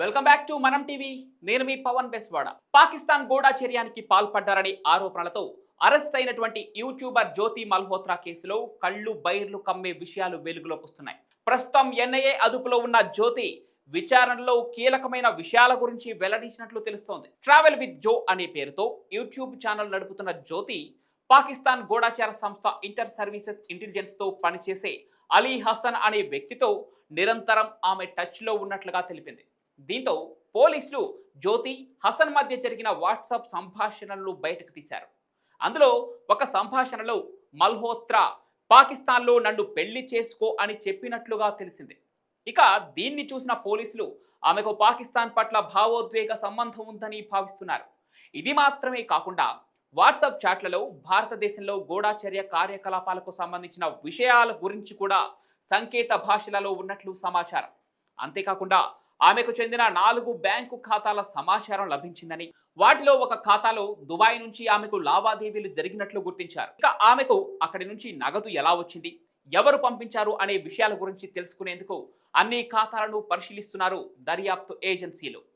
Welcome back to మనం TV నేను మీ పవన్ బెస్వాడ. పాకిస్తాన్ గూఢాచర్యానికి పాల్పడ్డారని ఆరోపణలతో అరెస్ట్ అయినటువంటి యూట్యూబర్ జ్యోతి మల్హోత్రా కేసులో కళ్ళు బైర్లు కమ్మే విషయాలు వెలుగులోకి వస్తున్నాయి. ప్రస్తుతం ఎన్ఐఏ అదుపులో ఉన్న జ్యోతి విచారణలో కీలకమైన విషయాల గురించి వెల్లడించినట్లు తెలుస్తోంది. ట్రావెల్ విత్ జో అనే పేరుతో యూట్యూబ్ ఛానల్ నడుపుతున్న జ్యోతి పాకిస్తాన్ గూఢాచార సంస్థ ఇంటర్ సర్వీసెస్ ఇంటెలిజెన్స్తో పనిచేసే అలీ హసన్ అనే వ్యక్తితో నిరంతరం ఆమె టచ్లో ఉన్నట్లుగా తెలిపింది. దీంతో పోలీసులు జ్యోతి హసన్ మధ్య జరిగిన వాట్సాప్ సంభాషణలను బయటకు తీశారు. అందులో ఒక సంభాషణలో మల్హోత్రా పాకిస్తాన్లో నన్ను పెళ్ళి చేసుకో అని చెప్పినట్లుగా తెలిసింది. ఇక దీన్ని చూసిన పోలీసులు ఆమెకు పాకిస్తాన్ పట్ల భావోద్వేగ సంబంధం ఉందని భావిస్తున్నారు. ఇది మాత్రమే కాకుండా వాట్సాప్ చాట్లలో భారతదేశంలో గూఢాచర్య కార్యకలాపాలకు సంబంధించిన విషయాల గురించి కూడా సంకేత భాషలలో ఉన్నట్లు సమాచారం. అంతేకాకుండా ఆమెకు చెందిన నాలుగు బ్యాంకు ఖాతాల సమాచారం లభించిందని వాటిలో ఒక ఖాతాలో దుబాయ్ నుంచి ఆమెకు లావాదేవీలు జరిగినట్లు గుర్తించారు. ఇక ఆమెకు అక్కడి నుంచి నగదు ఎలా వచ్చింది ఎవరు పంపించారు అనే విషయాల గురించి తెలుసుకునేందుకు అన్ని ఖాతాలను పరిశీలిస్తున్నారు దర్యాప్తు ఏజెన్సీలు.